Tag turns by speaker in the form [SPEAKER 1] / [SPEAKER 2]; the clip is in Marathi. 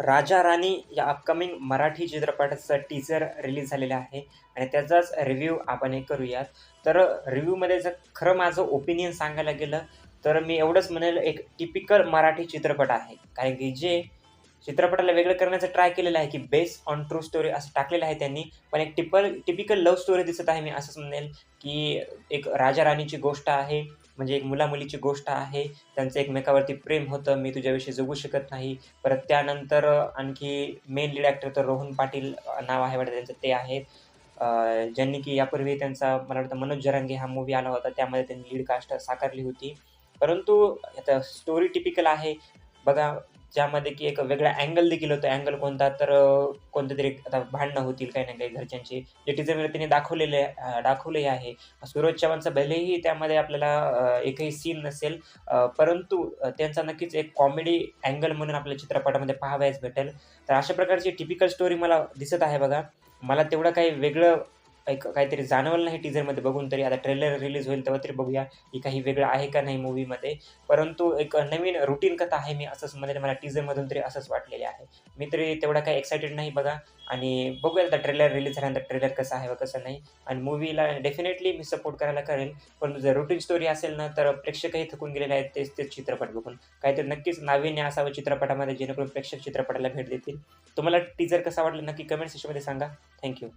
[SPEAKER 1] राजा राणी या अपकमिंग मराठी चित्रपटाचं टीजर रिलीज झालेलं आहे. आणि त्याचाच रिव्ह्यू आपण हे करूयात. तर रिव्ह्यूमध्ये जर खरं माझं ओपिनियन सांगायला गेलं तर मी एवढंच म्हणेल एक टिपिकल मराठी चित्रपट आहे. कारण की जे चित्रपटाला वेगळं करण्याचं ट्राय केलेलं आहे की बेस्ड ऑन ट्रू स्टोरी असं टाकलेलं आहे त्यांनी पण एक टिपल टिपिकल लव्ह स्टोरी दिसत आहे मी असंच म्हणेल की एक राजा राणीची गोष्ट आहे. म्हणजे एक मुलामुलीची गोष्ट आहे. त्यांचं एकमेकावरती प्रेम होतं. मी तुझ्याविषयी जगू शकत नाही. परत त्यानंतर आणखी मेन लीड ॲक्टर तर रोहन पाटील नाव आहे वाटतं त्यांचं. ते आहेत. ज्यांनी की यापूर्वी त्यांचा मला वाटतं मनोज जरांगे हा मूवी आला होता. त्यामध्ये त्यांनी लीड कास्ट साकारली होती. परंतु आता स्टोरी टिपिकल आहे. बघा ज्यामध्ये की एक वेगळा अँगल देखील होतो. अँगल कोणता? तर कोणते तरी आता भांडणं होतील काही ना काही घरच्यांची. जे टीजरमध्ये त्यांनी दाखवलेले दाखवले आहे. सूरज चव्हाणचं भलेही त्यामध्ये आपल्याला एकही सीन नसेल परंतु त्यांचा नक्कीच एक कॉमेडी अँगल म्हणून आपल्या चित्रपटामध्ये पाहावयास भेटेल. तर अशा प्रकारची टिपिकल स्टोरी मला दिसत आहे बघा. मला तेवढं काही वेगळं एक काहीतरी जाणवलं नाही टीझरमध्ये बघून तरी आता ट्रेलर रिलीज होईल तेव्हा तरी बघूया की काही वेगळं आहे का नाही मूवीमध्ये परंतु एक नवीन रुटीन कथा आहे मी असंच म्हणजे मला टीझरमधून तरी असंच वाटलेले आहे. मी तरी तेवढा काही एक्सायटेड नाही बघा. आणि बघूया आता ट्रेलर रिलीज झाल्यानंतर ट्रेलर कसं आहे व कसं नाही. आणि मूवीला डेफिनेटली मी सपोर्ट करायला करेल पण जर रुटीन स्टोरी असेल ना तर प्रेक्षकही थकून गेलेले आहेत तेच तेच चित्रपट बघून. काहीतरी नक्कीच नाविन्य असावं चित्रपटामध्ये जेणेकरून प्रेक्षक चित्रपटाला भेट देतील. तुम्हाला टीजर कसा वाटला नक्की कमेंट सेक्शनमध्ये सांगा. थँक्यू